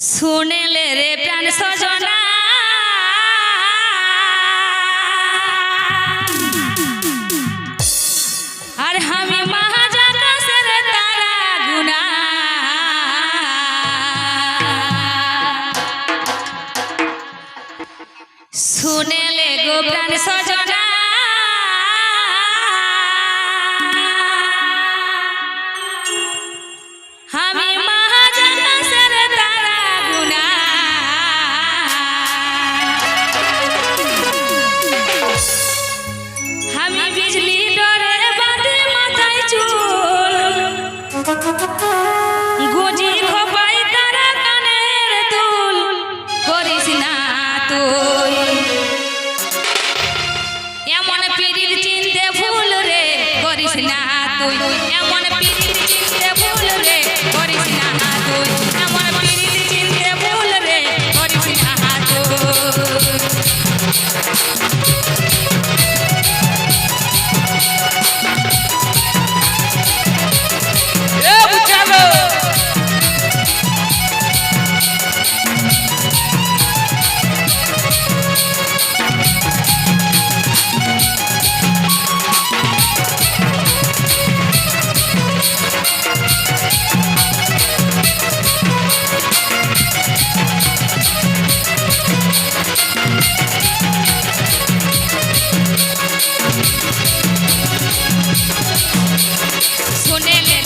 শুনেলে রে প্রাণ সজনা। আর আমি মহাজাগসের তারা গুনা শুনেলে গো প্রাণ সজনা।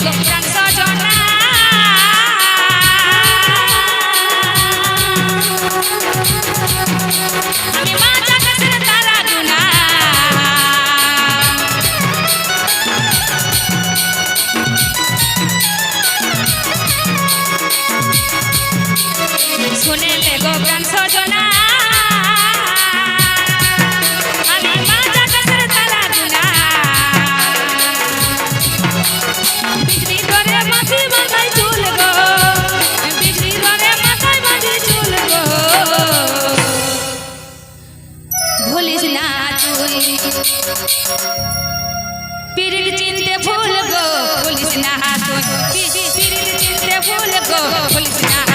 los. ভুল গো পুলিশ না হাসো চিত্রে ভুল গো পুলিশ না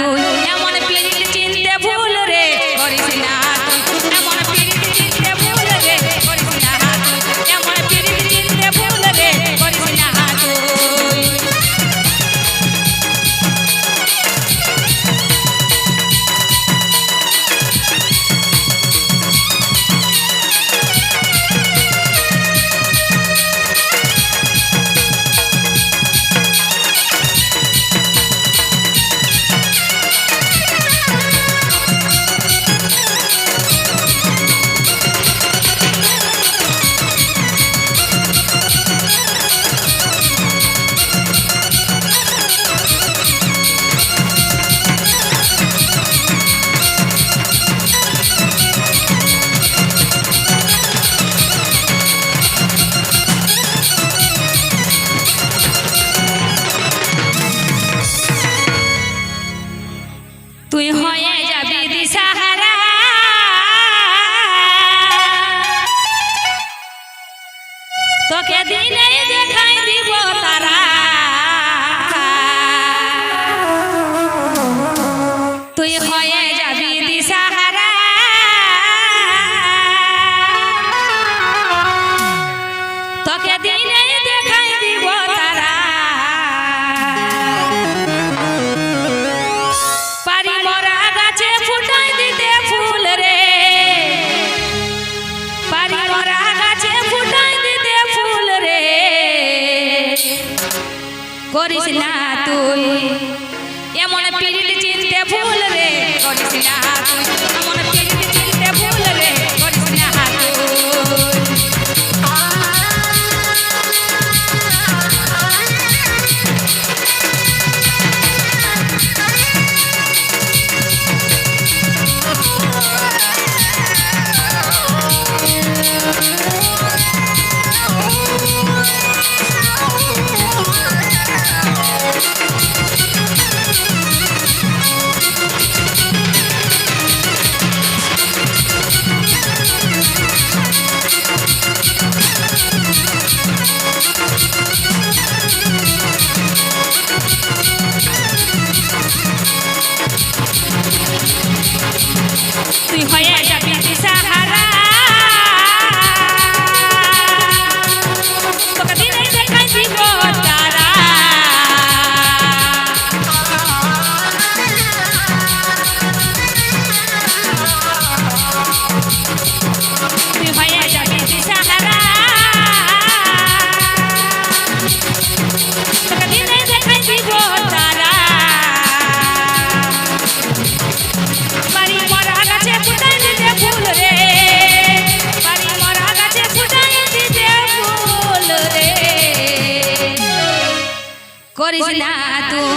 estoy তুই হয়ে যাবি দিশাহারা। তোকে দিনে দেখাই দিব তারা। তুই হয়ে ঢেউল রে করিস না তুই করিস না তুই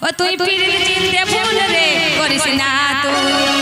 ও তুই ফিরে চিনতে ভুল রে করিস না তুই